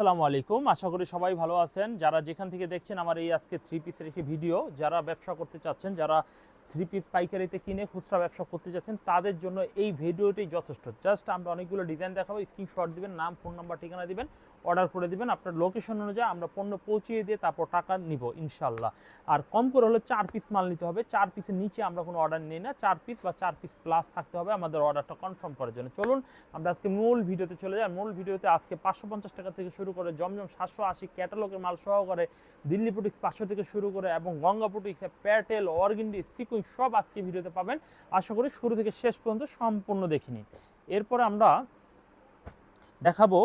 আসসালামু আলাইকুম। আশা করি সবাই ভালো আছেন। যারা যেখান থেকে দেখছেন আমার এই আজকে থ্রি পিসের একটি ভিডিও যারা ব্যবসা করতে চাচ্ছেন, যারা থ্রি পিস পাইকারিতে কিনে খুচরা ব্যবসা করতে চাচ্ছেন, তাদের জন্য এই ভিডিওটি যথেষ্ট। জাস্ট আমরা অনেকগুলো ডিজাইন দেখাবো স্ক্রিনশট দিবেন, নাম ফোন নাম্বার ঠিকানা দিবেন। অর্ডার করে দিবেন। আপনার লোকেশন অনুযায়ী আমরা পণ্য পৌঁছিয়ে দিয়ে তারপর টাকা নিব ইনশাল্লাহ আর কম করে হলে চার পিস মাল নিতে হবে। চার পিসের নিচে আমরা কোনো অর্ডার নিই না। চার পিস বা চার পিস প্লাস থাকতে হবে আমাদের অর্ডারটা কনফার্ম করার জন্য। চলুন, আমরা আজকে মূল ভিডিওতে চলে যাই। মূল ভিডিওতে আজকে পাঁচশো পঞ্চাশ টাকা থেকে শুরু করে জমজম সাতশো আশি ক্যাটালগের মাল সহকারে দিল্লি পুটিক্স পাঁচশো থেকে শুরু করে এবং গঙ্গা পুটিক্স প্যাটেল অর্গিন্ডি সিকুইন সব আজকে ভিডিওতে পাবেন। আশা করি শুরু থেকে শেষ পর্যন্ত সম্পূর্ণ দেখিনি এরপরে আমরা দেখাবো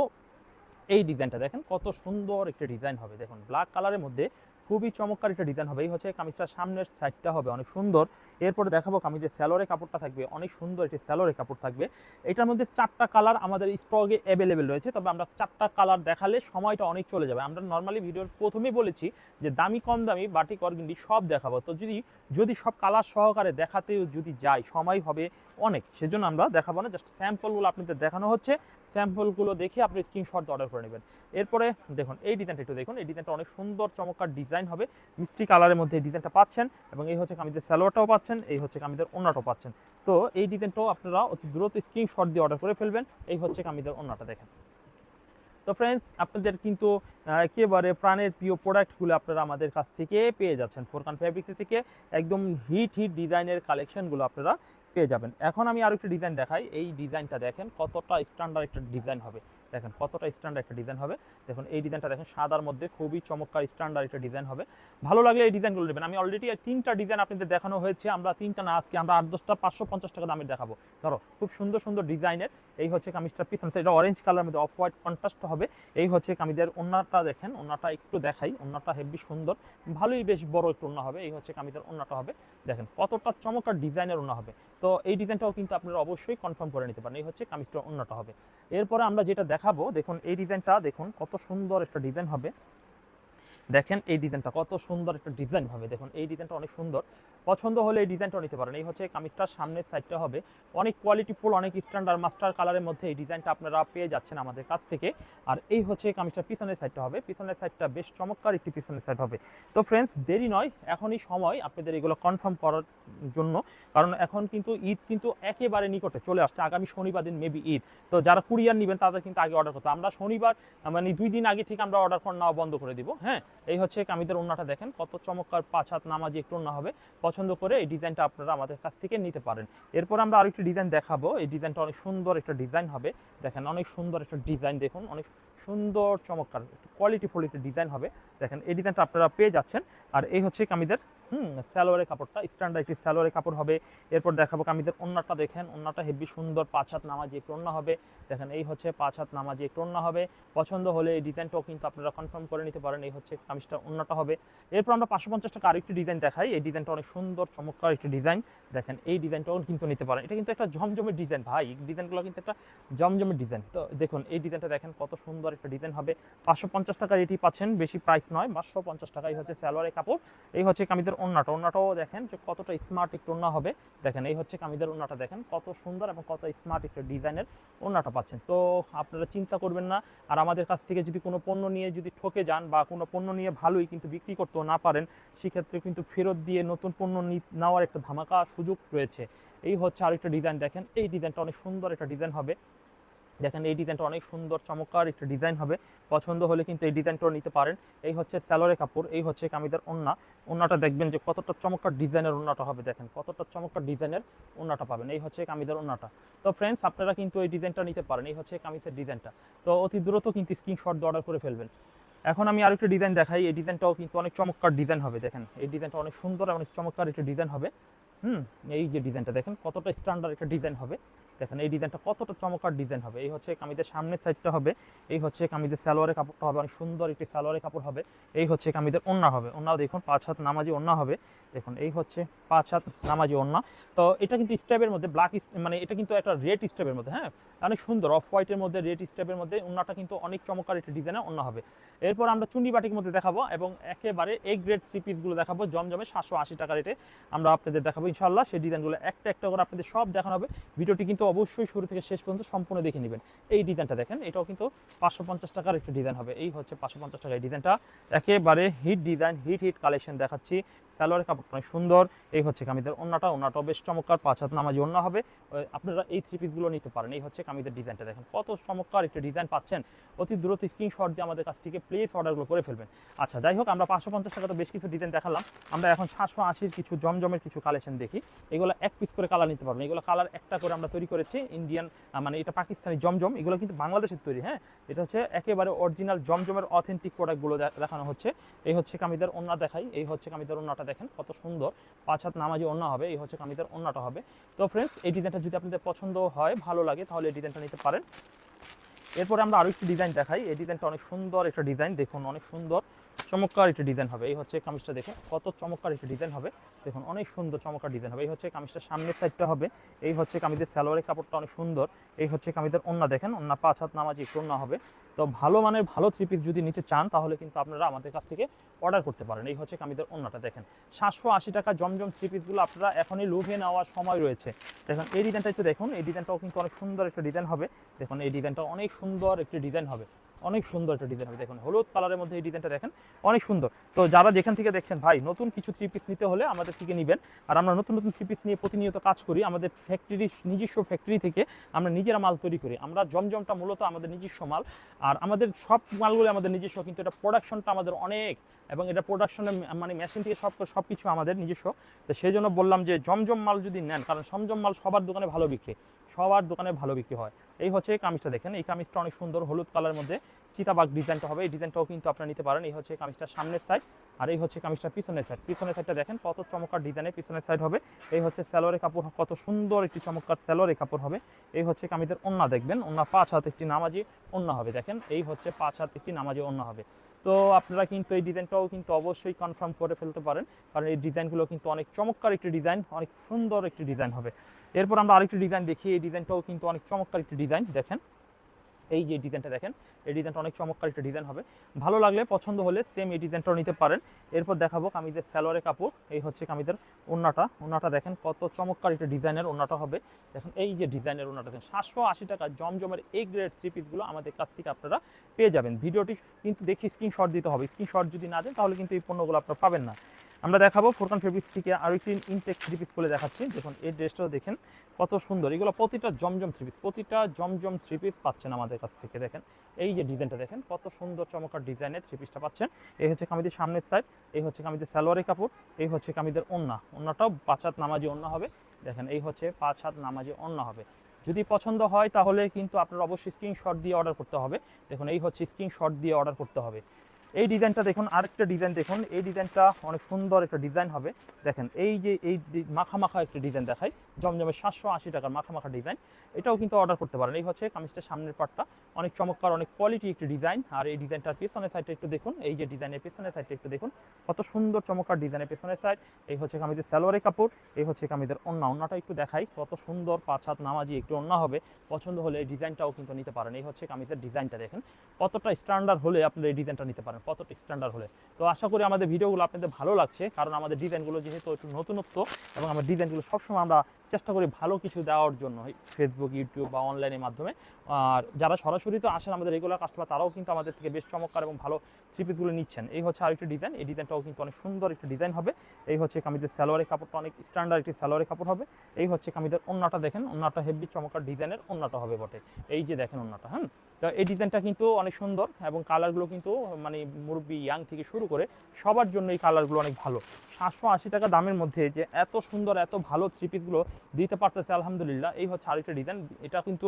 এই ডিজাইনটা দেখেন, কত সুন্দর একটা ডিজাইন হবে। দেখুন ব্ল্যাক কালারের মধ্যে খুবই চমৎকার একটা ডিজাইন হবে। এই হচ্ছে কামিজটার সামনের সাইডটা হবে, অনেক সুন্দর। এরপরে দেখাবো কামিজের স্যালোরে কাপড়টা থাকবে, অনেক সুন্দর একটি স্যালোরে কাপড় থাকবে। এটার মধ্যে চারটা কালার আমাদের স্টকে অ্যাভেলেবেল রয়েছে, তবে আমরা চারটা কালার দেখালে সময়টা অনেক চলে যাবে। আমরা নর্মালি ভিডিওর প্রথমেই বলেছি যে দামি, কম দামি বাটিক অর্গিন্ডি সব দেখাবো। তো যদি যদি সব কালার সহকারে দেখাতেও যদি যাই, সময় হবে অনেক। সেজন্য আমরা দেখাবো না জাস্ট স্যাম্পলগুলো আপনাদের দেখানো হচ্ছে। স্যাম্পলগুলো দেখে আপনি স্ক্রিনশট অর্ডার করে নেবেন। এরপরে দেখুন, এই ডিজাইনটা একটু দেখুন। এই ডিজাইনটা অনেক সুন্দর, চমৎকার ডিজাইন হবে। মিষ্টি কালারের মধ্যে এই ডিজাইনটা পাচ্ছেন এবং এই হচ্ছে কামিজের স্যালোয়ারটাও পাচ্ছেন, এই হচ্ছে কামিজের ওনাটাও পাচ্ছেন। তো এই ডিজাইনটাও আপনারা অতি দ্রুত স্ক্রিনশট দিয়ে অর্ডার করে ফেলবেন। এই হচ্ছে কামিজের ওনাটা দেখেন। তো ফ্রেন্ডস আপনাদের কিন্তু একেবারে প্রাণের প্রিয় প্রোডাক্টগুলো আপনারা আমাদের কাছ থেকে পেয়ে যাচ্ছেন। ফোরকান ফ্যাব্রিক্স থেকে একদম হিট হিট ডিজাইনের কালেকশনগুলো আপনারা পেয়ে যাবেন। এখন আমি আরও একটি ডিজাইন দেখাই। এই ডিজাইনটা দেখেন কতটা স্ট্যান্ডার্ড একটা ডিজাইন হবে। দেখেন কতটা স্ট্যান্ডার্ড একটা ডিজাইন হবে। দেখুন, এই ডিজাইনটা দেখেন, সাদার মধ্যে খুবই চমৎকার স্ট্যান্ডার্ড একটা ডিজাইন হবে। ভালো লাগলে এই ডিজাইনগুলো নেবেন। আমি অলরেডি তিনটা ডিজাইন আপনাদের দেখানো হয়েছে। আমরা তিনটা না, আজকে আমরা আট দশটা পাঁচশো পঞ্চাশ টাকা দামের দেখাবো। ধরো, খুব সুন্দর সুন্দর ডিজাইনের এই হচ্ছে কামিজটা পিছন। এটা অরেঞ্জ কালার মধ্যে অফ হোয়াইট কন্ট্রাস্ট হবে। এই হচ্ছে কামিজের ওন্নাটা দেখেন, ওন্নাটা একটু দেখাই। ওন্নাটা হেভি সুন্দর। ভালোই বেশ বড় একটু ওন্না হবে। এই হচ্ছে কামিজের ওন্নাটা হবে। দেখেন, কতটা চমৎকার ডিজাইনের ওন্না হবে। তো এই ডিজাইনটাও কিন্তু আপনারা অবশ্যই কনফার্ম করে নিতে পারেন। এই হচ্ছে কামিজটা ওন্নাটা হবে। এরপরে আমরা যেটা দেখাবো। দেখুন এই ডিজাইনটা দেখুন কত সুন্দর একটা ডিজাইন হবে। দেখেন এই ডিজাইনটা কত সুন্দর একটা ডিজাইন হবে। দেখুন, এই ডিজাইনটা অনেক সুন্দর। পছন্দ হলে এই ডিজাইনটাও নিতে পারেন। এই হচ্ছে কামিজটার সামনের সাইডটা হবে। অনেক কোয়ালিটিফুল অনেক স্ট্যান্ডার্ড মাস্টার কালারের মধ্যে এই ডিজাইনটা আপনারা পেয়ে যাচ্ছেন আমাদের কাছ থেকে। আর এই হচ্ছে কামিজটার পিছনের সাইডটা হবে। পিছনের সাইডটা বেশ চমৎকার একটি পিছনের সাইড হবে। তো ফ্রেন্ডস দেরি নয়, এখনই সময় আপনাদের এগুলো কনফার্ম করার জন্য। কারণ এখন কিন্তু ঈদ কিন্তু একেবারে নিকটে চলে আসছে। আগামী শনিবার দিন মেবি ঈদ। তো যারা কুরিয়ার নেবেন, তাদের কিন্তু আগে অর্ডার করতে আমরা শনিবার মানে দুই দিন আগে থেকে আমরা অর্ডার নেওয়া বন্ধ করে দিব। হ্যাঁ? এই হচ্ছে কামিদের ওন্নাটা দেখেন, কত চমৎকার পাঁচ হাত নামাজি একটু ওন্না হবে। পছন্দ করে এই ডিজাইনটা আপনারা আমাদের কাছ থেকে নিতে পারেন। এরপর আমরা আরেকটি ডিজাইন দেখাবো। এই ডিজাইনটা অনেক সুন্দর একটা ডিজাইন হবে। দেখেন অনেক সুন্দর একটা ডিজাইন দেখুন, অনেক সুন্দর চমৎকার কোয়ালিটিফুল একটা ডিজাইন হবে। দেখেন এই ডিজাইনটা আপনারা পেয়ে যাচ্ছেন। আর এই হচ্ছে কামিজের হুম স্যালোয়ারের কাপড়টা স্ট্যান্ডার্ড একটি স্যালোয়ারের কাপড় হবে। এরপর দেখাবো কামিজের ওন্নাটা, দেখেন। ওন্নাটা হেভি সুন্দর, পাঁচ হাত নামাজি একটু অন্য হবে। দেখেন, এই হচ্ছে পাঁচ হাত নামাজি একটু অন্য হবে। পছন্দ হলে এই ডিজাইনটাও কিন্তু আপনারা কনফার্ম করে নিতে পারেন, এই হচ্ছে কামিজটা, ওন্নাটা হবে। এরপর আমরা পাঁচশো পঞ্চাশ টাকা আরেকটি ডিজাইন দেখাই। এই ডিজাইনটা অনেক সুন্দর, চমৎকার একটি ডিজাইন দেখেন, এই ডিজাইনটাও কিন্তু নিতে পারেন। এটা কিন্তু একটা জমজমের ডিজাইন ভাই। এই ডিজাইনগুলো কিন্তু একটা জমজমের ডিজাইন তো দেখুন, এই ডিজাইনটা দেখেন, কত সুন্দর একটা ডিজাইন হবে। পাঁচশো পঞ্চাশ টাকা এটি পাচ্ছেন, বেশি প্রাইস নয়। পাঁচশো পঞ্চাশ টাকাই হচ্ছে স্যালোয়ারের কাপড়। এই হচ্ছে কামিজের ওন্নাটা ওন্নাটাও দেখেন যে কতটা স্মার্ট একটু ওন্না হবে। দেখেন, এই হচ্ছে কামিজের ওন্নাটা দেখেন কত সুন্দর এবং কত স্মার্ট একটা ডিজাইনের ওন্নাটা পাচ্ছেন। তো আপনারা চিন্তা করবেন না, আর আমাদের কাছ থেকে যদি কোনো পণ্য নিয়ে যদি ঠকে যান বা কোনো পণ্য নিয়ে ভালোই কিন্তু বিক্রি করতেও না পারেন, সেক্ষেত্রে কিন্তু ফেরত দিয়ে নতুন পণ্য নেওয়ার একটা ধামাকা সুযোগ রয়েছে। এই হচ্ছে আরেকটা ডিজাইন দেখেন, এই ডিজাইনটা অনেক সুন্দর একটা ডিজাইন হবে। দেখেন এই ডিজাইনটা অনেক সুন্দর, চমৎকার একটা ডিজাইন হবে। পছন্দ হলে কিন্তু এই ডিজাইনটাও নিতে পারেন। এই হচ্ছে স্যালোরে কাপড় এই হচ্ছে কামিদের ওন্না। ওন্নাটা দেখবেন যে কতটা চমৎকার ডিজাইনের ওন্নাটা হবে, দেখেন। কতটা চমৎকার ডিজাইনের ওন্নাটা পাবেন। এই হচ্ছে কামিদের ওন্নাটা। তো ফ্রেন্ডস আপনারা কিন্তু এই ডিজাইনটা নিতে পারেন। এই হচ্ছে কামিজের ডিজাইনটা তো অতি দ্রুত কিন্তু স্ক্রিনশট অর্ডার করে ফেলবেন। এখন আমি আরেকটা ডিজাইন দেখাই। এই ডিজাইনটাও কিন্তু অনেক চমৎকার ডিজাইন হবে, দেখেন। এই ডিজাইনটা অনেক সুন্দর, অনেক চমৎকার একটা ডিজাইন হবে। হুম, এই যে ডিজাইনটা দেখেন। কতটা স্ট্যান্ডার্ড একটা ডিজাইন হবে। দেখেন এই ডিজাইনটা কতটা চমৎকার ডিজাইন হবে। এই হচ্ছে কামিজের সামনের সাইডটা হবে, এই হচ্ছে কামিজের সালোয়ারের কাপড়টা হবে, অনেক সুন্দর একটি সালোয়ারের কাপড় হবে, এই হচ্ছে কামিজের ওন্না হবে। ওন্নাও দেখুন, পাঁচ হাত নামাজি ওন্না হবে, দেখুন, এই হচ্ছে পাঁচ হাত নামাজি ওন্না। তো এটা কিন্তু স্টেপের মধ্যে ব্ল্যাক মানে এটা কিন্তু একটা রেড স্টেপের মধ্যে হ্যাঁ? অনেক সুন্দর অফ হোয়াইটের মধ্যে রেড স্টেপের মধ্যে ওন্নাটা কিন্তু অনেক চমৎকার একটা ডিজাইনে ওন্না হবে। এরপর আমরা চুন্ডি বাটির মধ্যে দেখাবো এবং একেবারে এই গ্রেড থ্রি পিসগুলো দেখাবো, জমজমে সাতশো আশি টাকা রেটে আমরা আপনাদের দেখাবো ইনশাল্লাহ সেই ডিজাইনগুলো একটা একটা করে আপনাদের সব দেখানো হবে। ভিডিওটি কিন্তু অবশ্যই শুরু থেকে শেষ পর্যন্ত সম্পূর্ণ দেখে নেবেন। এই ডিজাইনটা দেখেন, এটাও কিন্তু পাঁচশো পঞ্চাশ টাকার একটা ডিজাইন হবে। এই হচ্ছে পাঁচশো পঞ্চাশ টাকার এই ডিজাইনটা। একেবারে hit design hit hit collection দেখাচ্ছি। সালোয়ারের কাপড়টা অনেক সুন্দর। এই হচ্ছে কামিদের ওন্নাটা। ওন্নাটাও বেশ চমৎকার। পাঁচ হাত নামাজি ওন্না হবে। আপনারা এই থ্রি পিসগুলো নিতে পারেন। এই হচ্ছে কামিদের ডিজাইনটা দেখেন কত চমৎকার একটা ডিজাইন পাচ্ছেন। অতি দ্রুত স্ক্রিনশট দিয়ে আমাদের কাছ থেকে প্লেস অর্ডারগুলো করে ফেলবেন। আচ্ছা যাই হোক, আমরা পাঁচশো পঞ্চাশ টাকা তো বেশ কিছু ডিজাইন দেখালাম। আমরা এখন সাতশো আশির কিছু জমজমের কিছু কালেকশন দেখি। এগুলো এক পিস করে কালার নিতে পারবেন। এগুলো কালার একটা করে আমরা তৈরি করেছি। ইন্ডিয়ান মানে এটা পাকিস্তানি জমজম। এগুলো কিন্তু বাংলাদেশের তৈরি হ্যাঁ? এটা হচ্ছে একেবারে অরিজিনাল জমজমের অথেন্টিক প্রোডাক্টগুলো দেখানো হচ্ছে। এই হচ্ছে কামিদের ওন্না দেখাই। এই হচ্ছে কামিদের ওন্নাটা দেখেন কত সুন্দর। পাঁচ হাত নামাজি অন্য হবে, এই হচ্ছে কামিজের অন্যটা হবে। তো ফ্রেন্ডস এই ডিজাইনটা যদি আপনাদের পছন্দ হয়, ভালো লাগে, তাহলে এই ডিজাইনটা নিতে পারেন। এরপরে আমরা আরও একটি ডিজাইন দেখাই। এই ডিজাইনটা অনেক সুন্দর একটা ডিজাইন দেখুন অনেক সুন্দর। চমৎকার একটা ডিজাইন হবে। এই হচ্ছে কামিজটা দেখে কত চমৎকার একটা ডিজাইন হবে। দেখুন, অনেক সুন্দর চমৎকার ডিজাইন হবে। এই হচ্ছে কামিজটা সামনের সাইডটা হবে। এই হচ্ছে কামিজের সালোয়ারের কাপড়টা অনেক সুন্দর। এই হচ্ছে কামিজের ওন্না দেখেন ওন্না পাঁচ হাত নামাজি একটু ওন্না হবে। তো ভালো মানের ভালো থ্রি পিস যদি নিতে চান, তাহলে কিন্তু আপনারা আমাদের কাছ থেকে অর্ডার করতে পারেন। এই হচ্ছে কামিজের ওন্নাটা দেখেন। সাতশো আশি টাকা জমজম থ্রি পিসগুলো আপনারা এখনই লোভে নেওয়ার সময় রয়েছে। দেখুন, এই ডিজাইনটা একটু দেখুন। এই ডিজাইনটাও কিন্তু অনেক সুন্দর একটা ডিজাইন হবে। দেখুন, এই ডিজাইনটা অনেক সুন্দর একটি ডিজাইন হবে। অনেক সুন্দর একটা ডিজাইন হবে। দেখুন, হলুদ কালারের মধ্যে এই ডিজাইনটা দেখেন, অনেক সুন্দর। তো যারা যেখান থেকে দেখছেন, ভাই, নতুন কিছু থ্রি পিস নিতে হলে আমাদের থেকে নেবেন। আর আমরা নতুন নতুন থ্রি পিস নিয়ে প্রতিনিয়ত কাজ করি, আমাদের ফ্যাক্টরি নিজস্ব ফ্যাক্টরি থেকে আমরা নিজেরা মাল তৈরি করি। আমরা জমজমটা মূলত আমাদের নিজস্ব মাল। আর আমাদের সব মালগুলো আমাদের নিজস্ব, কিন্তু এটা প্রোডাকশনটা আমাদের অনেক। এবং এটা প্রোডাকশনের মানে মেশিন থেকে সব সব কিছু আমাদের নিজস্ব। তো সেই জন্য বললাম যে, জমজম মাল যদি নেন, কারণ জমজম মাল সবার দোকানে ভালো বিক্রি। সবার দোকানে ভালো বিক্রি হয়। এই হচ্ছে এই কামিজটা দেখেন এই কামিজটা অনেক সুন্দর হলুদ কালার মধ্যে। চিতাবাগ ডিজাইনটা হবে, এই ডিজাইনটাও কিন্তু আপনারা নিতে পারেন। এই হচ্ছে কামিজটা সামনের সাইড আর এই হচ্ছে কামিজটা পিছনের সাইড পিছনের সাইডটা দেখেন, কত চমৎকার ডিজাইনের পিছনের সাইড হবে। এই হচ্ছে স্যালোয়ারের কাপড়, কত সুন্দর একটি চমৎকার স্যালোয়ারের কাপড় হবে। এই হচ্ছে কামিজের ওন্না দেখবেন, ওন্না পাঁচ হাত একটি নামাজি ওন্না হবে, দেখেন। এই হচ্ছে পাঁচ হাত একটি নামাজি ওন্না হবে। তো আপনারা কিন্তু এই ডিজাইনটাও কিন্তু অবশ্যই কনফার্ম করে ফেলতে পারেন, কারণ এই ডিজাইনগুলো কিন্তু অনেক চমৎকার একটি ডিজাইন, অনেক সুন্দর একটি ডিজাইন হবে। এরপর আমরা আরেকটি ডিজাইন দেখি, এই ডিজাইনটাও কিন্তু অনেক চমৎকার একটি ডিজাইন, দেখেন। এই যে ডিজাইনটা দেখেন, এই ডিজাইনটা অনেক চমৎকার একটা ডিজাইন হবে। ভালো লাগলে, পছন্দ হলে সেম এই ডিজাইনটাও নিতে পারেন। এরপর দেখাবো কামিজের স্যালোয়ারের কাপড়। এই হচ্ছে কামিজের ওন্নাটা ওনাটা দেখেন, কত চমৎকার একটা ডিজাইনের ওন্নাটা হবে। দেখেন, এই যে ডিজাইনের ওন্নাটা দেখেন, সাতশো আশি টাকা জমজমের এই গ্রেড থ্রি পিসগুলো আমাদের কাছ থেকে আপনারা পেয়ে যাবেন। ভিডিওটি কিন্তু দেখি স্ক্রিনশট দিতে হবে। স্ক্রিনশট যদি না দেন, তাহলে কিন্তু এই পণ্যগুলো আপনারা পাবেন না। আমরা দেখাবো ফোরকান ফেব্রিক্স থেকে আরও একটি ইনটেক থ্রি পিস করে দেখাচ্ছি। দেখুন, এই ড্রেসটাও দেখেন, কত সুন্দর। এগুলো প্রতিটা জমজম থ্রি পিস, প্রতিটা জমজম থ্রি পিস পাচ্ছেন আমাদের কাছ থেকে, দেখেন। এই যে ডিজাইনটা দেখেন, কত সুন্দর চমৎকার ডিজাইনের থ্রি পিসটা পাচ্ছেন। এই হচ্ছে কামিদের সামনের সাইড এই হচ্ছে কামিদের সালোয়ারের কাপড়, এই হচ্ছে কামিদের ওন্না। ওন্নাটাও পাঁচ হাত নামাজি ওন্না হবে। দেখেন, এই হচ্ছে পাঁচ হাত নামাজি ওন্না হবে। যদি পছন্দ হয় তাহলে কিন্তু আপনার অবশ্যই স্ক্রিনশট দিয়ে অর্ডার করতে হবে। দেখুন, এই হচ্ছে স্ক্রিনশট দিয়ে অর্ডার করতে হবে। এই ডিজাইনটা দেখুন, আরেকটা ডিজাইন দেখুন। এই ডিজাইনটা অনেক সুন্দর একটা ডিজাইন হবে। দেখেন, এই যে, এই মাখা মাখা একটা ডিজাইন দেখাই। জমজমের সাতশো আশি টাকার মাখা ডিজাইন এটাও কিন্তু অর্ডার করতে পারেন। এই হচ্ছে কামিজটার সামনের পার্টটা অনেক চমৎকার, অনেক কোয়ালিটি একটি ডিজাইন আর এই ডিজাইনটার পেছনের সাইডটা একটু দেখুন। এই যে ডিজাইনের পেছনের সাইডটা একটু দেখুন। কত সুন্দর, চমৎকার ডিজাইনের পেছনের সাইড এই হচ্ছে কামিজের সালোয়ারের কাপড়। এই হচ্ছে কামিজের অন্না অন্যটা একটু দেখাই। কত সুন্দর পাঁচ হাত নামাজি একটু অন্যা হবে। পছন্দ হলে এই ডিজাইনটাও কিন্তু নিতে পারেন। এই হচ্ছে কামিজের ডিজাইনটা দেখেন। কতটা স্ট্যান্ডার্ড হলে আপনারা এই ডিজাইনটা নিতে পারেন। কতটা স্ট্যান্ডার্ড হলে। তো আশা করি আমাদের ভিডিওগুলো আপনাদের ভালো লাগছে। কারণ আমাদের ডিজাইনগুলো যেহেতু একটু নতুনত্ব এবং আমার ডিজাইনগুলো সবসময় আমরা চেষ্টা করি ভালো কিছু দেওয়ার জন্য ফেসবুক ইউটিউব বা অনলাইনের মাধ্যমে। আর যারা সরাসরি তো আসেন আমাদের রেগুলার কাস্টমার তারাও কিন্তু আমাদের থেকে বেশ চমৎকার এবং ভালো থ্রিপিসগুলো নিচ্ছেন। এই হচ্ছে আরেকটি ডিজাইন এই ডিজাইনটাও কিন্তু অনেক সুন্দর একটি ডিজাইন হবে। এই হচ্ছে কামিদের সালোয়ারের কাপড়টা, অনেক স্ট্যান্ডার্ড একটি সালোয়ারের কাপড় হবে। এই হচ্ছে কামিদের অন্যটা দেখেন অন্যটা হেভি চমৎকার ডিজাইনের অন্যটা হবে বটে। এই যে দেখেন অন্যটা হ্যাঁ? তো এই ডিজাইনটা কিন্তু অনেক সুন্দর এবং কালারগুলো কিন্তু মানে মুরব্বি ইয়াং থেকে শুরু করে সবার জন্য এই কালারগুলো অনেক ভালো। সাতশো আশি টাকা দামের মধ্যে যে এত সুন্দর, এত ভালো থ্রি পিসগুলো দিতে পারতেছে, আলহামদুলিল্লাহ। এই হচ্ছে আরেকটা ডিজাইন এটা কিন্তু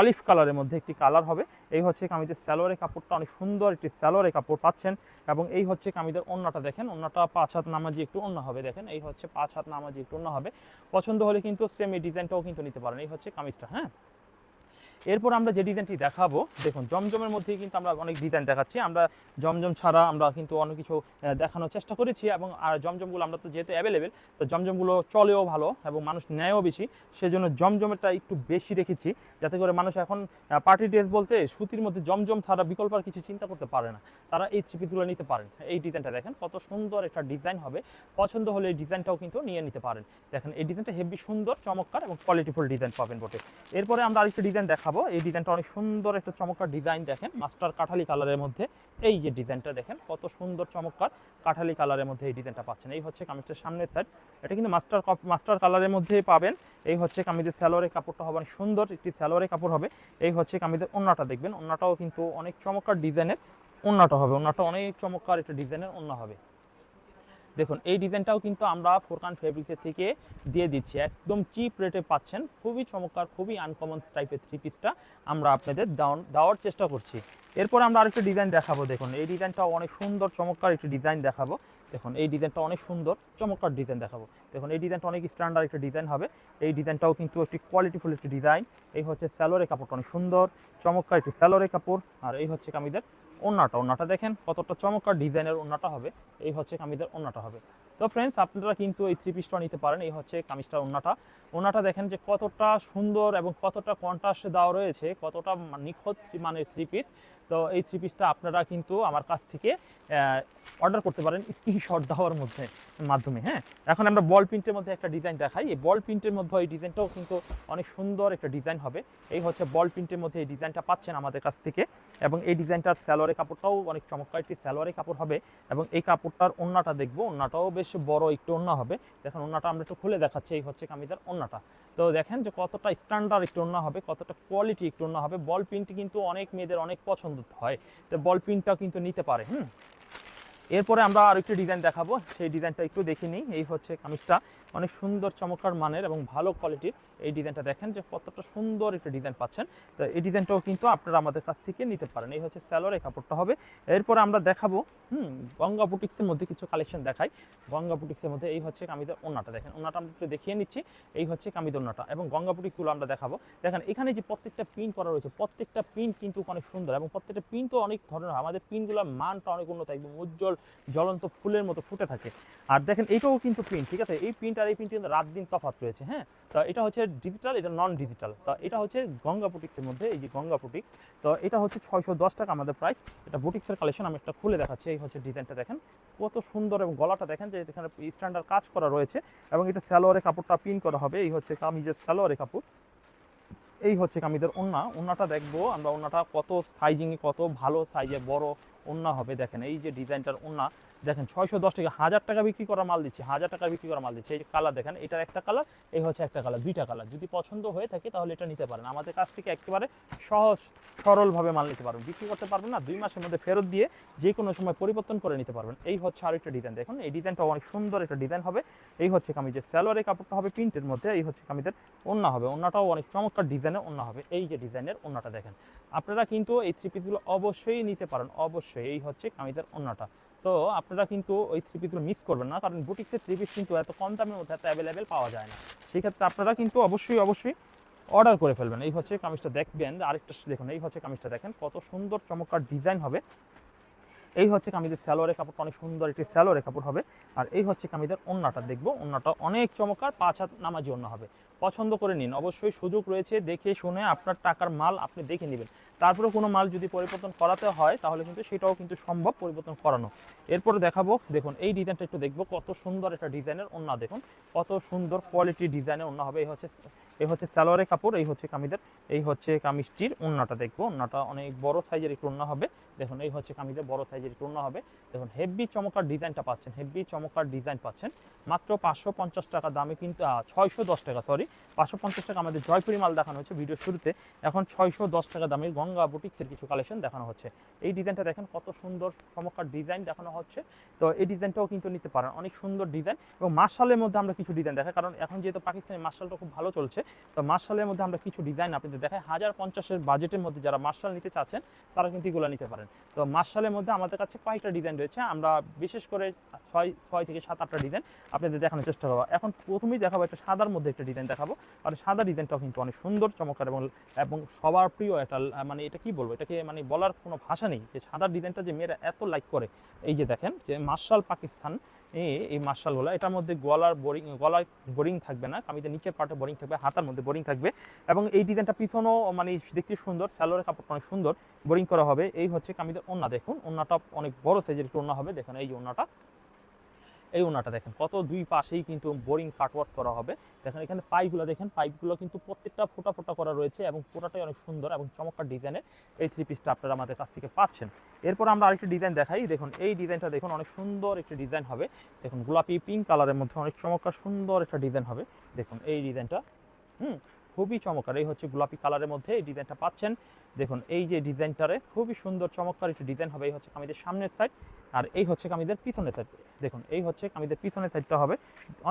অলিভ কালারের মধ্যে একটি কালার হবে। এই হচ্ছে কামিজের স্যালোয়ারের কাপড়টা, অনেক সুন্দর একটি স্যালোয়ারের কাপড় পাচ্ছেন। এবং এই হচ্ছে কামিজের অন্যটা দেখেন। অন্যটা পাঁচ হাত নামাজি একটু অন্য হবে, দেখেন। এই হচ্ছে পাঁচ হাত নামাজি একটু অন্য হবে। পছন্দ হলে কিন্তু সেম এই ডিজাইনটাও কিন্তু নিতে পারেন। এই হচ্ছে কামিজটা হ্যাঁ? এরপর আমরা যে ডিজাইনটি দেখাবো, দেখুন, জমজমের মধ্যেই কিন্তু আমরা অনেক ডিজাইন দেখাচ্ছি। আমরা জমজম ছাড়া আমরা কিন্তু অনেক কিছু দেখানোর চেষ্টা করেছি এবং, আর জমজমগুলো আমরা তো যেহেতু অ্যাভেলেবেল তো জমজমগুলো চলেও ভালো এবং মানুষ নেয়ও বেশি। সেজন্য জমজমেরটা একটু বেশি রেখেছি, যাতে করে মানুষ এখন পার্টি ড্রেস বলতে সুতির মধ্যে জমজম ছাড়া বিকল্প আর কিছু চিন্তা করতে পারে না। তারা এই থ্রি পিসগুলো নিতে পারেন। এই ডিজাইনটা দেখেন, কত সুন্দর একটা ডিজাইন হবে। পছন্দ হলে এই ডিজাইনটাও কিন্তু নিয়ে নিতে পারেন। দেখেন, এই ডিজাইনটা হেভি সুন্দর, চমৎকার এবং কোয়ালিটিফুল ডিজাইন পাবেন বটে। এরপরে আমরা আরেকটা ডিজাইন দেখাবো। এই ডিজাইনটা অনেক সুন্দর একটা চমৎকার ডিজাইন দেখেন, মাস্টার কাঠালি কালারের মধ্যে। এই যে ডিজাইনটা দেখেন, কত সুন্দর চমৎকার কাঠালি কালারের মধ্যে এই ডিজাইনটা পাচ্ছেন। এই হচ্ছে কামিজটার সামনের সাইড এটা কিন্তু মাস্টার মাস্টার কালারের মধ্যেই পাবেন। এই হচ্ছে কামিজের স্যালোয়ারের কাপড়টা হবে অনেক সুন্দর, একটি স্যালোয়ারের কাপড় হবে। এই হচ্ছে কামিজের ওন্নাটা দেখবেন। ওন্নাটাও কিন্তু অনেক চমৎকার ডিজাইনের ওন্নাটা হবে। ওন্নাটা অনেক চমৎকার একটা ডিজাইনের ওন্না হবে। দেখুন, এই ডিজাইনটাও কিন্তু আমরা ফোরকান ফেব্রিক্সের থেকে দিয়ে দিচ্ছি। একদম চিপ রেটে পাচ্ছেন, খুবই চমৎকার, খুবই আনকমন টাইপের থ্রি পিসটা আমরা আপনাদের দেওয়ার- দেওয়ার চেষ্টা করছি। এরপর আমরা আরেকটা ডিজাইন দেখাবো, দেখুন, এই ডিজাইনটাও অনেক সুন্দর, চমৎকার একটি ডিজাইন দেখাবো। দেখুন, এই ডিজাইনটা অনেক সুন্দর, চমৎকার ডিজাইন দেখাবো। দেখুন, এই ডিজাইনটা অনেক স্ট্যান্ডার্ড একটা ডিজাইন হবে। এই ডিজাইনটাও কিন্তু একটি কোয়ালিটিফুল একটি ডিজাইন এই হচ্ছে স্যালোরে কাপড়টা অনেক সুন্দর, চমৎকার একটি স্যালোরে কাপড়। আর এই হচ্ছে কামিদের ওন্নাটা ওন্নাটা দেখেন কতটা চমৎকার ডিজাইনের ওন্নাটা হবে। এই হচ্ছে কামিজের ওন্নাটা হবে। তো ফ্রেন্ডস আপনারা কিন্তু এই থ্রি পিসটা নিতে পারেন। এই হচ্ছে কামিজটার ওন্নাটা। ওন্নাটা দেখেন যে কতটা সুন্দর এবং কতটা কন্ট্রাস্টে দেওয়া রয়েছে, কতটা মা- নিখুঁত মানের থ্রি পিস তো এই থ্রি পিসটা আপনারা কিন্তু আমার কাছ থেকে অর্ডার করতে পারেন স্ক্রিনশট দেওয়ার মধ্যে, মাধ্যমে হ্যাঁ? এখন আমরা বল প্রিন্টের মধ্যে একটা ডিজাইন দেখাই। এই বল প্রিন্টের মধ্যে এই ডিজাইনটাও কিন্তু অনেক সুন্দর একটা ডিজাইন হবে। এই হচ্ছে বল প্রিন্টের মধ্যে এই ডিজাইনটা পাচ্ছেন আমাদের কাছ থেকে। এবং এই ডিজাইনটার স্যালোয়ারের কাপড়টাও অনেক চমৎকার একটি স্যালোয়ারের কাপড় হবে। এবং এই কাপড়টার ওন্নাটা দেখব, ওন্নাটাও বেশ বড় একটু ওন্না হবে। দেখেন ওন্নাটা আমরা একটু খুলে দেখাচ্ছি, এই হচ্ছে কামিদার ওন্নাটা তো দেখেন যে কতটা স্ট্যান্ডার্ড একটু ওন্না হবে, কতটা কোয়ালিটি একটু ওন্না হবে। বল প্রিন্ট কিন্তু অনেক মেয়েদের অনেক পছন্দ হয়, তো বল পিনটাও কিন্তু নিতে পারে, হুম? এরপরে আমরা আর আরেকটি ডিজাইন দেখাবো, সেই ডিজাইনটা একটু দেখে নিই। এই হচ্ছে কামিজটা। অনেক সুন্দর চমৎকার মানের এবং ভালো কোয়ালিটির এই ডিজাইনটা দেখেন যে কতটা সুন্দর একটা ডিজাইন পাচ্ছেন। তো এই ডিজাইনটাও কিন্তু আপনারা আমাদের কাছ থেকে নিতে পারেন। এই হচ্ছে স্যালোরে কাপড়টা হবে। এরপরে আমরা দেখাবো, হুম, গঙ্গা বুটিক্সের মধ্যে কিছু কালেকশন দেখাই। গঙ্গা বুটিক্সের মধ্যে এই হচ্ছে কামিজের ওন্নাটা দেখেন। ওন্নাটা আমরা একটু দেখিয়ে নিচ্ছি। এই হচ্ছে কামিজ ওনাটা এবং গঙ্গা বুটিক্সগুলো আমরা দেখাবো। দেখেন, এখানে যে প্রত্যেকটা প্রিন্ট করা রয়েছে, প্রত্যেকটা প্রিন্ট কিন্তু অনেক সুন্দর এবং প্রত্যেকটা প্রিন্টও অনেক ধরনের। আমাদের প্রিন্টগুলোর মানটা অনেক উন্নত, একদম উজ্জ্বল, জ্বলন্ত ফুলের মতো ফুটে থাকে। আর দেখেন এইটাও কিন্তু প্রিন্ট ঠিক আছে? এই প্রিন্ট আর এই প্রিন্ট রাত দিন তফাত রয়েছে হ্যাঁ? তো এটা হচ্ছে ডিজিটাল এটা নন ডিজিটাল তো এটা হচ্ছে গঙ্গা বুটিক্সের মধ্যে, এই যে গঙ্গা বুটিক্স তো এটা হচ্ছে ছয়শো দশ টাকা আমাদের প্রাইস এটা বুটিক্সের কালেকশন আমি একটা খুলে দেখাচ্ছি, এই হচ্ছে ডিজাইনটা দেখেন। কত সুন্দর এবং গলাটা দেখেন যে এখানে স্ট্যান্ডার্ড কাজ করা রয়েছে এবং এটা স্যালোয়ারের কাপড়টা পিন করা হবে, এই হচ্ছে কামিজের স্যালোয়ারের কাপড়। এই হচ্ছে কামিজের ওন্না, ওন্নাটা দেখব আমরা, ওন্নাটা কত সাইজিংয়ে কত ভালো সাইজে বড় ওন্না হবে, দেখেন। এই যে ডিজাইনটার ওন্না দেখেন ছয়শো দশ টাকা, হাজার টাকা বিক্রি করা মাল দিচ্ছে, হাজার টাকা বিক্রি করা মাল দিচ্ছে। এই কালার দেখেন, এটার একটা কালার এই হচ্ছে একটা কালার দুইটা কালার যদি পছন্দ হয়ে থাকে তাহলে এটা নিতে পারেন। আমাদের কাছ থেকে একেবারে সহজ, সরলভাবে মাল নিতে পারবেন। বিক্রি করতে পারবেন না, দুই মাসের মধ্যে ফেরত দিয়ে যে কোনো সময় পরিবর্তন করে নিতে পারবেন। এই হচ্ছে আরেকটা ডিজাইন দেখুন, এই ডিজাইনটা অনেক সুন্দর একটা ডিজাইন হবে। এই হচ্ছে কামিজের স্যালোয়ারের কাপড়টা হবে প্রিন্টের মধ্যে, এই হচ্ছে কামিজের ওন্না হবে। ওন্নাটাও অনেক চমৎকার ডিজাইনের ওন্না হবে। এই যে ডিজাইনের ওন্নাটা দেখেন। আপনারা কিন্তু এই থ্রি পিসগুলো অবশ্যই নিতে পারেন। অবশ্যই এই হচ্ছে কামিজের ওন্নাটা। তো আপনারা কিন্তু ওই থ্রি পিসগুলো মিস করবেন না, কারণ বুটিক্সের থ্রি পিস কিন্তু এত কম দামের মধ্যে এত অ্যাভেলেবেল পাওয়া যায় না। সেক্ষেত্রে আপনারা কিন্তু অবশ্যই অবশ্যই অর্ডার করে ফেলবেন। এই হচ্ছে কামিজটা দেখবেন, আরেকটা দেখুন, এই হচ্ছে কামিজটা দেখেন, কত সুন্দর চমৎকার ডিজাইন হবে। এই হচ্ছে কামিজের স্যালোয়ারের কাপড়টা, অনেক সুন্দর একটি স্যালোয়ারের কাপড় হবে। আর এই হচ্ছে কামিজের ওন্নাটা দেখব, ওন্নাটা অনেক চমৎকার, পাঁচ হাত নামাজি ওন্না হবে। পছন্দ করে নিন। অবশ্যই সুযোগ রয়েছে দেখে শুনে আপনার টাকার মাল আপনি দেখে নেবেন। তারপরে কোনো মাল যদি পরিবর্তন করাতে হয়, তাহলে কিন্তু সেটাও কিন্তু সম্ভব পরিবর্তন করানো। এরপরে দেখাবো, দেখুন, এই ডিজাইনটা একটু দেখব, কত সুন্দর একটা ডিজাইনের ওন্না, দেখুন, কত সুন্দর কোয়ালিটি ডিজাইনের ওন্না হবে। এই হচ্ছে এই হচ্ছে সালোয়ারের কাপড়, এই হচ্ছে কামিদের এই হচ্ছে কামিজটির ওন্নাটা দেখব। ওন্নাটা অনেক বড় সাইজের একটু ওন্না হবে। দেখুন, এই হচ্ছে কামিজের বড় সাইজের একটু ওন্না হবে। দেখুন হেভি চমকার ডিজাইনটা পাচ্ছেন হেভি চমকার ডিজাইন পাচ্ছেন। মাত্র পাঁচশো পঞ্চাশ টাকা দামে কিন্তু ছয়শো দশ টাকা সরি পাঁচশো পঞ্চাশ টাকা আমাদের জয়পুরি মাল দেখানো হচ্ছে ভিডিও শুরুতে। এখন ছয়শো দশ টাকা দামের গঙ্গা বুটিক্সের কিছু কালেকশন দেখানো হচ্ছে। এই ডিজাইনটা দেখেন কত সুন্দর চমৎকার ডিজাইন দেখানো হচ্ছে। তো এই ডিজাইনটাও কিন্তু নিতে পারেন। অনেক সুন্দর ডিজাইন এবং মার্শালের মধ্যে আমরা কিছু ডিজাইন দেখাই। কারণ এখন যেহেতু পাকিস্তানি মার্শালটা খুব ভালো চলছে, তো মার্শালের মধ্যে আমরা কিছু ডিজাইন আপনাদের দেখাই। হাজার পঞ্চাশের বাজেটের মধ্যে যারা মার্শাল নিতে চাচ্ছেন, তারা কিন্তু এগুলো নিতে পারেন। তো মার্শালের মধ্যে আমাদের কাছে কয়েকটা ডিজাইন রয়েছে। আমরা বিশেষ করে ছয় ছয় থেকে সাত, আটটা ডিজাইন আপনাদের দেখানোর চেষ্টা করব। এখন প্রথমেই দেখাবো একটা সাদার মধ্যে একটা ডিজাইন দেখাবো দেখাবো। আর সাদা ডিজাইনটাও কিন্তু অনেক সুন্দর, চমৎকার এবং এবং সবার প্রিয় একটা মানে এটা কি বলব? এটাকে মানে বলার কোনো ভাষা নেই। যে সাদা ডিজাইনটা যে মেয়েরা এত লাইক করে, এই যে দেখেন যে মার্শাল পাকিস্তান এই- এই মার্শালগুলো, এটার মধ্যে গলার বোরিং, গলায় বোরিং থাকবে না, কামিজের নিচের পার্টে বোরিং থাকবে, হাতার মধ্যে বোরিং থাকবে এবং এই ডিজাইনটা পিছনও মানে দেখতে সুন্দর স্যালোয়ারের কাপড়টা অনেক সুন্দর, বোরিং করা হবে। এই হচ্ছে কামিজের ওন্না দেখুন ওন্নাটা অনেক বড় সাইজের ওন্না হবে, দেখেন এই যে ওন্নাটা এই ওনাটা দেখেন, কত দুই পাশেই কিন্তু বোরিং কাটওয়ার্ক করা হবে। দেখেন এখানে পাইপগুলো দেখেন, পাইপগুলো কিন্তু প্রত্যেকটা ফোটা ফোটা করা রয়েছে এবং পুরোটাই অনেক সুন্দর এবং চমৎকার ডিজাইনের এই থ্রি পিসটা আপনারা আমাদের কাছ থেকে পাচ্ছেন। এরপর আমরা আরেকটি ডিজাইন দেখাই। দেখুন, এই ডিজাইনটা দেখুন, অনেক সুন্দর একটি ডিজাইন হবে। দেখুন, গোলাপি পিঙ্ক কালারের মধ্যে অনেক চমৎকার সুন্দর একটা ডিজাইন হবে। দেখুন, এই ডিজাইনটা, হুম, খুবই চমৎকার। এই হচ্ছে গোলাপি কালারের মধ্যে এই ডিজাইনটা পাচ্ছেন। দেখুন, এই যে ডিজাইনটারে, খুবই সুন্দর, চমৎকার একটি ডিজাইন হবে। এই হচ্ছে কামিজের সামনের সাইড আর এই হচ্ছে কামিজের পিছনের সাইড দেখুন, এই হচ্ছে কামিজের পিছনের সাইডটা হবে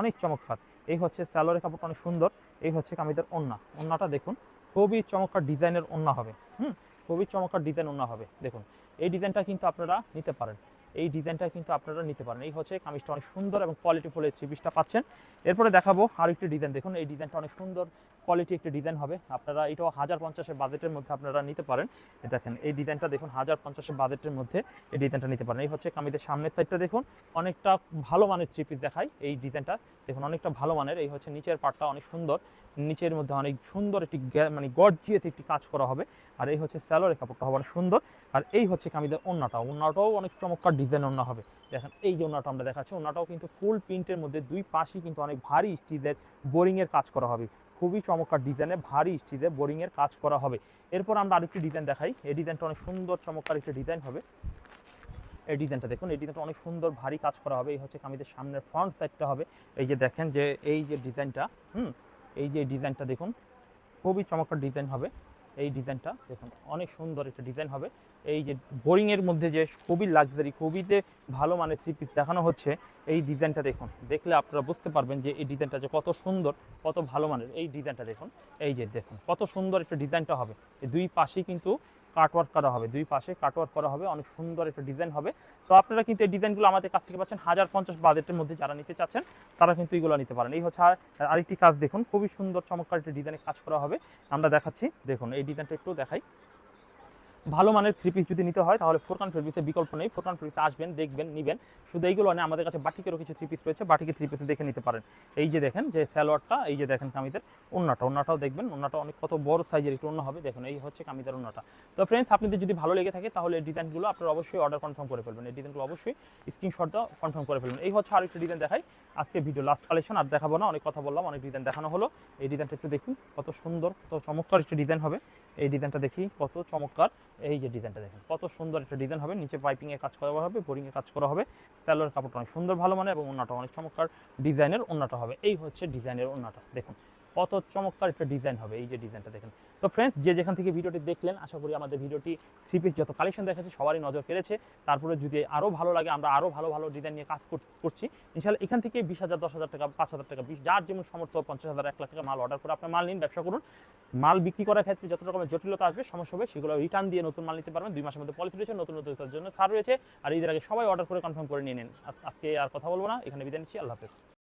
অনেক চমৎকার। এই হচ্ছে স্যালোরের কাপড়টা অনেক সুন্দর। এই হচ্ছে কামিজের ওন্না। ওন্নাটা দেখুন, খুবই চমৎকার ডিজাইনের ওন্না হবে। হুম, খুবই চমৎকার ডিজাইন ওন্না হবে। দেখুন, এই ডিজাইনটা কিন্তু আপনারা নিতে পারেন। এই ডিজাইনটা কিন্তু আপনারা নিতে পারেন। এই হচ্ছে কামিজটা অনেক সুন্দর এবং কোয়ালিটিফুল এই থ্রি পাচ্ছেন। এরপরে দেখাবো আরেকটি ডিজাইন। দেখুন, এই ডিজাইনটা অনেক সুন্দর। কোয়ালিটি একটি ডিজাইন হবে। আপনারা এটাও হাজার পঞ্চাশের বাজেটের মধ্যে আপনারা নিতে পারেন। দেখেন, এই ডিজাইনটা দেখুন, হাজার পঞ্চাশের বাজেটের মধ্যে এই ডিজাইনটা নিতে পারেন। এই হচ্ছে কামিজের সামনের সাইডটা দেখুন, অনেকটা ভালো মানের থ্রি পিস দেখায় এই ডিজাইনটা দেখুন, অনেকটা ভালো মানের। এই হচ্ছে নিচের পার্টটা অনেক সুন্দর। নিচের মধ্যে অনেক সুন্দর একটি মানে গর্জিয়াস একটি কাজ করা হবে। আর এই হচ্ছে স্যালোরের কাপড়টা হবে অনেক সুন্দর। আর এই হচ্ছে কামিজের ওন্নাটা ওন্নাটাও অনেক চমৎকার ডিজাইন ওন্না হবে। দেখেন, এই যে ওন্নাটা আমরা দেখাচ্ছি, ওন্নাটাও কিন্তু ফুল প্রিন্টের মধ্যে দুই পাশেই কিন্তু অনেক ভারী স্টিলের বোরিংয়ের কাজ করা হবে। খুবই চমৎকার ডিজাইনে, ভারী স্টিলের বোরিংয়ের কাজ করা হবে। এরপর আমরা আরেকটি ডিজাইন দেখাই। এই ডিজাইনটা অনেক সুন্দর, চমৎকার একটি ডিজাইন হবে। এই ডিজাইনটা দেখুন, এই ডিজাইনটা অনেক সুন্দর, ভারী কাজ করা হবে। এই হচ্ছে কামিজের সামনের ফ্রন্ট সাইডটা হবে। এই যে দেখেন যে, এই যে ডিজাইনটা, হুম, এই যে ডিজাইনটা দেখুন, খুবই চমৎকার ডিজাইন হবে। এই ডিজাইনটা, দেখুন, অনেক সুন্দর একটা ডিজাইন হবে। এই যে বোরিংয়ের মধ্যে যে খুবই লাক্সারি খুবই যে ভালো মানের থ্রি পিস দেখানো হচ্ছে, এই ডিজাইনটা দেখুন। দেখলে আপনারা বুঝতে পারবেন যে এই ডিজাইনটা যে কত সুন্দর, কত ভালো মানের, এই ডিজাইনটা দেখুন। এই যে দেখুন, কত সুন্দর একটা ডিজাইনটা হবে। দুই পাশেই কিন্তু কাটওয়ার্ক করা হবে, দুই পাশে কাটওয়ার্ক করা হবে, অনেক সুন্দর একটা ডিজাইন হবে। তো আপনারা কিন্তু এই ডিজাইনগুলো আমাদের কাছ থেকে পাচ্ছেন, হাজার পঞ্চাশ বাজেটের মধ্যে যারা নিতে চাচ্ছেন, তারা কিন্তু এগুলো নিতে পারেন। এই হচ্ছে আর আরেকটি কাজ দেখুন, খুবই সুন্দর চমৎকার একটা ডিজাইনের কাজ করা হবে। আমরা দেখাচ্ছি, দেখুন, এই ডিজাইনটা একটু দেখাই। ভালো মানের থ্রি পিস যদি নিতে হয়, তাহলে ফোরকান ফেব্রিক্সের বিকল্প নেই। ফোরকান ফেব্রিক্সে আসবেন, দেখবেন, নেবেন। শুধু এইগুলো না আমাদের কাছে বাটিকেরও কিছু থ্রি পিস রয়েছে, বাটিকে থ্রি পিসে দেখে নিতে পারেন। এই যে দেখেন, যে স্যালোয়ারটা এই যে দেখেন কামিজের অন্যটা অন্যটাও দেখবেন। ওন্নাটা অনেক কত বড় সাইজের একটু অন্য হবে। দেখুন, এই হচ্ছে কামিজের অন্যটা তো ফ্রেন্ডস আপনাদের যদি ভালো লেগে থাকে, তাহলে এই ডিজাইনগুলো আপনারা অবশ্যই অর্ডার কনফার্ম করে ফেলবেন। এই ডিজাইনগুলো অবশ্যই স্ক্রিনশটটা কনফার্ম করে ফেলবেন। এই হচ্ছে আরেকটা ডিজাইন দেখাই। আজকে ভিডিও লাস্ট কালেকশন আর দেখাবো না, অনেক কথা বললাম, অনেক ডিজাইন দেখানো হলো। এই ডিজাইনটা একটু দেখুন কত সুন্দর, কত চমৎকার একটা ডিজাইন হবে। এই ডিজাইনটা দেখি, কত চমৎকার। এই যে ডিজাইনটা দেখেন, কত সুন্দর একটা ডিজাইন হবে। নিচে পাইপিংয়ে কাজ করা হবে বোরিংয়ে কাজ করা হবে। স্যালোর কাপড়টা অনেক সুন্দর, ভালো মানে এবং ওন্নাটা অনেক চমৎকার। ডিজাইনের অন্যটা হবে। এই হচ্ছে ডিজাইনের ওন্নাটা দেখুন। কত চমৎকার একটা ডিজাইন হবে, এই যে ডিজাইনটা দেখেন। তো ফ্রেন্ডস যে যেখান থেকে ভিডিওটি দেখলেন, আশা করি আমাদের ভিডিওটি থ্রি পিস যত কালেকশন দেখাচ্ছে, সবারই নজর কেড়েছে। তারপরে যদি আরও ভালো লাগে, আমরা আরও ভালো ভালো ডিজাইন নিয়ে কাজ করছি। ইনশাল্লাহ এখান থেকে বিশ হাজার, দশ হাজার টাকা, পাঁচ হাজার টাকা, বিশ যার যেমন সমর্থ পঞ্চাশ হাজার, এক লাখ টাকা মাল অর্ডার করে আপনার মাল নিন, ব্যবসা করুন। মাল বিক্রি করার ক্ষেত্রে যত রকমের জটিলতা আসবে, সমস্যা হবে, সেগুলো রিটার্ন দিয়ে নতুন মাল নিতে পারবেন। দুই মাসের মধ্যে পলিসি রয়েছে, নতুন নতুন জন্য ছাড় রয়েছে। আর ঈদের আগে সবাই অর্ডার করে কনফার্ম করে নিয়ে নিন। আজ- আজকে আর কথা বলব না, এখানে বিদায় নিচ্ছি, আল্লাহ হাফেজ।